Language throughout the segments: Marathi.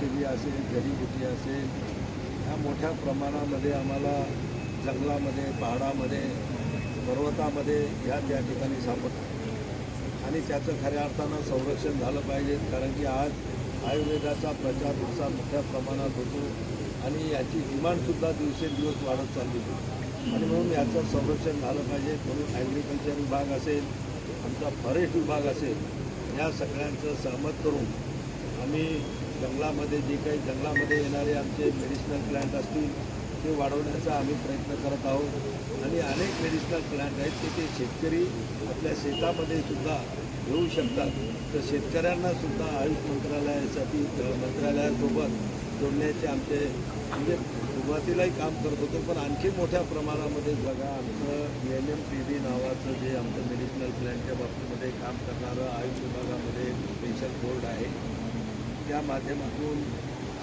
औषधी असेल जडीबुटी असेल ह्या मोठ्या प्रमाणामध्ये आम्हाला जंगलामध्ये पहाडामध्ये पर्वतामध्ये ह्या त्या ठिकाणी सापडतात. आणि त्याचं खऱ्या अर्थानं संरक्षण झालं पाहिजे कारण की आज आयुर्वेदाचा प्रचार प्रसार मोठ्या प्रमाणात होतो आणि याची डिमांडसुद्धा दिवसेंदिवस वाढत चालली होती आणि म्हणून याचं संरक्षण झालं पाहिजे. म्हणून ॲग्रिकल्चर विभाग असेल आमचा फॉरेस्ट विभाग असेल या सगळ्यांचं सहमत करून आम्ही जंगलामध्ये जे काही जंगलामध्ये येणारे आमचे मेडिसिनल प्लांट असतील ते वाढवण्याचा आम्ही प्रयत्न करत आहोत. आणि अनेक मेडिसिनल प्लांट आहेत की ते शेतकरी आपल्या शेतामध्ये सुद्धा घेऊ शकतात. तर शेतकऱ्यांना सुद्धा आयुष मंत्रालयासाठी मंत्रालयासोबत जोडण्याचे आमचे म्हणजे सुरुवातीलाही काम करत होतो पण आणखी मोठ्या प्रमाणामध्ये बघा आमचं एन एम पी बी नावाचं जे आमचं मेडिसिनल प्लॅनच्या बाबतीमध्ये काम करणारं आयुष विभागामध्ये एक स्पेशल बोर्ड आहे त्या माध्यमातून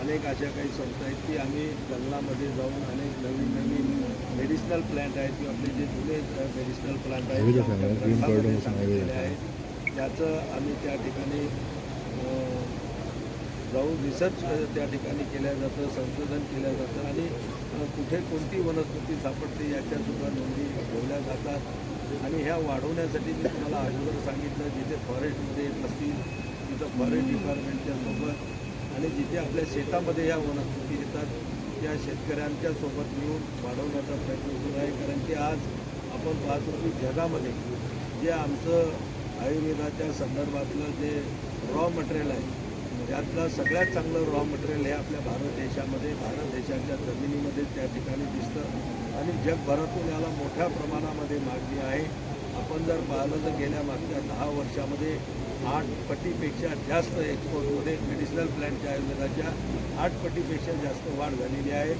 अनेक अशा काही संस्था आहेत की आम्ही जंगलामध्ये जाऊन अनेक नवीन नवीन मेडिसिनल प्लांट आहेत किंवा आपले जे जुने मेडिसिनल प्लांट आहेत सांगितलेले आहेत. त्याचं आम्ही त्या ठिकाणी जाऊन रिसर्च त्या ठिकाणी केलं जातं संशोधन केलं जातं आणि कुठे कोणती वनस्पती सापडते याच्यासुद्धा नोंदी ठेवल्या जातात. आणि ह्या वाढवण्यासाठी मी तुम्हाला अगोदर सांगितलं जिथे फॉरेस्टमध्ये असतील तिथं फॉरेस्ट डिपार्टमेंटच्या सोबत आणि जिथे आपल्या शेतामध्ये ह्या वनस्पती येतात त्या शेतकऱ्यांच्या सोबत मिळून वाढवण्याचा प्रयत्न सुरू आहे. कारण की आज आपण पाहतो की जगामध्ये जे आमचं आयुर्वेदाच्या संदर्भातलं जे रॉ मटेरियल आहे त्यातलं सगळ्यात चांगलं रॉ मटेरियल हे आपल्या भारत देशामध्ये भारत देशाच्या जमिनीमध्ये त्या ठिकाणी दिसतं. आणि जगभरातून याला मोठ्या प्रमाणामध्ये मागणी आहे. आपण जर पाहिलं तर गेल्या मागच्या दहा वर्षामध्ये आठ पटीपेक्षा जास्त एक्सपोर्टमध्ये मेडिसिनल प्लॅनच्या आयुर्वेदाच्या आठ पटीपेक्षा जास्त वाढ झालेली आहे.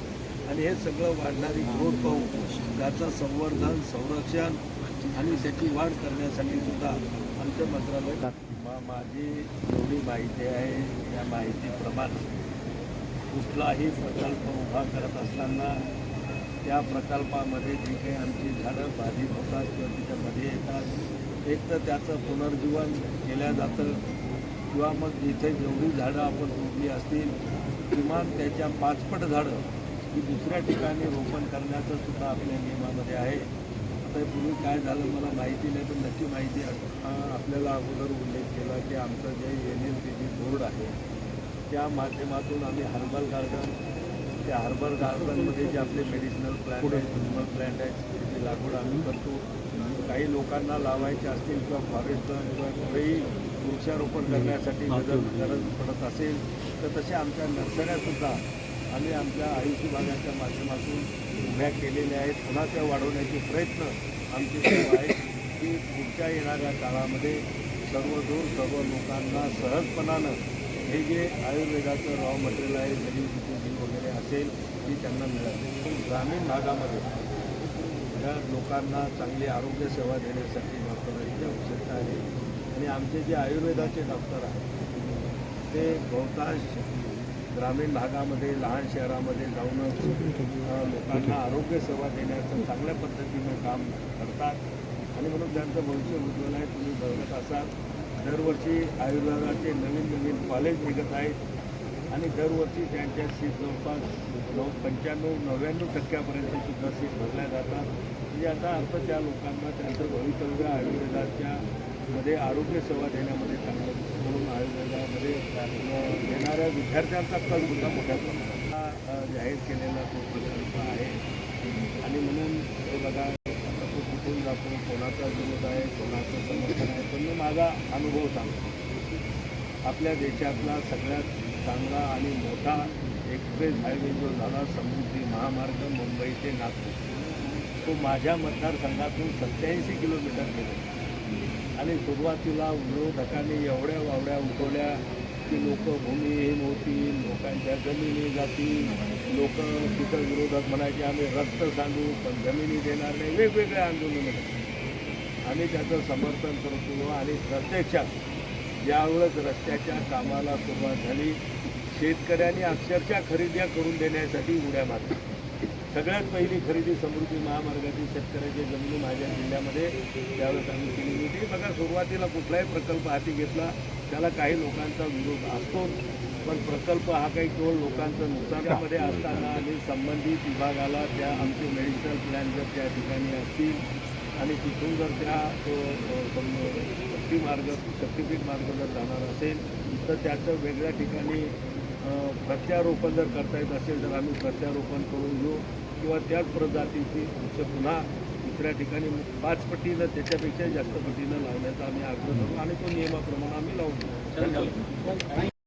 आणि हे सगळं वाढणारी ग्रोथ पाहून त्याचं संवर्धन संरक्षण आणि त्याची वाढ करण्यासाठी सुद्धा आमचं मंत्रालय माझी जेवढी माहिती आहे. या माहितीप्रमाणे कुठलाही प्रकल्प उभा करत असताना त्या प्रकल्पामध्ये जी काही आमची झाडं बाधित होतात किंवा तिच्यामध्ये येतात एक तर त्याचं पुनर्जीवन केलं जातं किंवा मग जिथे जेवढी झाडं आपण तोडली असतील किमान त्याच्या पाचपट झाडं ही दुसऱ्या ठिकाणी रोपण करण्याचं सुद्धा आपल्या नियमामध्ये आहे. आता पूर्वी काय झालं मला माहिती नाही पण नक्की माहिती आपल्याला अगोदर उल्लेख केला की आमचं जे N L P G board आहे त्या माध्यमातून आम्ही हर्बल गार्डन त्या हर्बल गार्डनमध्ये जे आपले मेडिसिनल प्लॅन्ट आहेत ह्युमन प्लॅन्ट आहेत त्याची लागवड आम्ही करतो. काही लोकांना लावायचे असतील किंवा फॉरेस्ट किंवा कुठेही वृक्षारोपण करण्यासाठी जर गरज पडत असेल तर तसे आमच्या नर्सऱ्यासुद्धा आम्ही आमच्या आयुष विभागाच्या माध्यमातून उभ्या केलेल्या आहेत. पुन्हा त्या वाढवण्याचे प्रयत्न आमचे सुरू आहेत की पुढच्या येणाऱ्या काळामध्ये सर्वदूर सर्व लोकांना सहजपणानं हे जे आयुर्वेदाचं रॉ मटेरियल आहे जडीबुटी वगैरे असेल ती त्यांना मिळाली. ग्रामीण भागामध्ये या लोकांना चांगली आरोग्य सेवा देण्यासाठी डॉक्टरांची आवश्यकता आहे. आणि आमचे जे आयुर्वेदाचे डॉक्टर आहेत ते बहुतांश ग्रामीण भागामध्ये लहान शहरामध्ये जाऊनच लोकांना आरोग्य सेवा देण्याचं चांगल्या पद्धतीनं काम करतात. आणि म्हणून त्यांचं भविष्य उज्ज्वल आहे. तुम्ही बघत असाल दरवर्षी आयुर्वेदाचे नवीन नवीन कॉलेज निघत आहेत. आणि दरवर्षी त्यांच्या सीट जवळपास नऊ पंच्याण्णव नव्याण्णव टक्क्यापर्यंत सुद्धा सीट भरल्या जातात. म्हणजे याचा अर्थ त्या लोकांना त्यांचं भवितव्य आयुर्वेदाच्या मध्ये आरोग्य सेवा देण्यामध्ये चांगलं म्हणून आयुर्वेदामध्ये देणाऱ्या येणाऱ्या विद्यार्थ्यांचा कल सुद्धा मोठ्या प्रमाणात जाहीर केलेला तो प्रकल्प आहे. आणि म्हणून हे बघा जातो कोणाचा विरोध आहे कोणाचं समर्थन आहे पण मी माझा अनुभव सांगतो. आपल्या देशातला सगळ्यात चांगला आणि मोठा एक्सप्रेस हायवे जो झाला समृद्धी महामार्ग मुंबई ते नागपूर. तो माझ्या मतदारसंघातून सत्याऐंशी किलोमीटर गेला आणि सुरुवातीला विरोधकांनी एवढ्या वावड्या उठवल्या की लोक भूमिहीन होतील लोकांच्या जमिनी जातील लोक तिथं विरोधक म्हणायचे आम्ही रक्त सांगू पण जमिनी देणार नाही. वेगवेगळे आंदोलनं आम्ही त्याचं समर्थन करतो आणि प्रत्यक्षात ज्यावेळेस रस्त्याच्या कामाला सुरुवात झाली. शेतकऱ्यांनी अक्षरशः खरेद्या करून देण्यासाठी उड्या मारल्या. सगळ्यात पहिली खरेदी समृद्धी महामार्गातील शेतकऱ्याची जमिनी माझ्या जिल्ह्यामध्ये त्यावेळेस आम्ही केली होती. बघा सुरुवातीला कुठलाही प्रकल्प हाती घेतला त्याला काही लोकांचा विरोध असतो. पण प्रकल्प हा काही केवळ लोकांचं नुकसानामध्ये असताना आणि संबंधित विभागाला त्या आमचे मेडिकल प्लॅन जर त्या ठिकाणी असतील आणि तिथून जर त्या तो, शक्ती मार्ग शक्तीपीठ मार्ग जर जाणार असेल तर त्याचं वेगळ्या ठिकाणी प्रत्यारोपण जर करता येत असेल तर आम्ही प्रत्यारोपण करून घेऊ. किंवा त्याच प्रजातीची वृक्ष पुन्हा दुसऱ्या ठिकाणी पाच पटीनं त्याच्यापेक्षा जास्त पटीनं लावण्याचा आम्ही आग्रह करू आणि तो नियमाप्रमाणे आम्ही लावून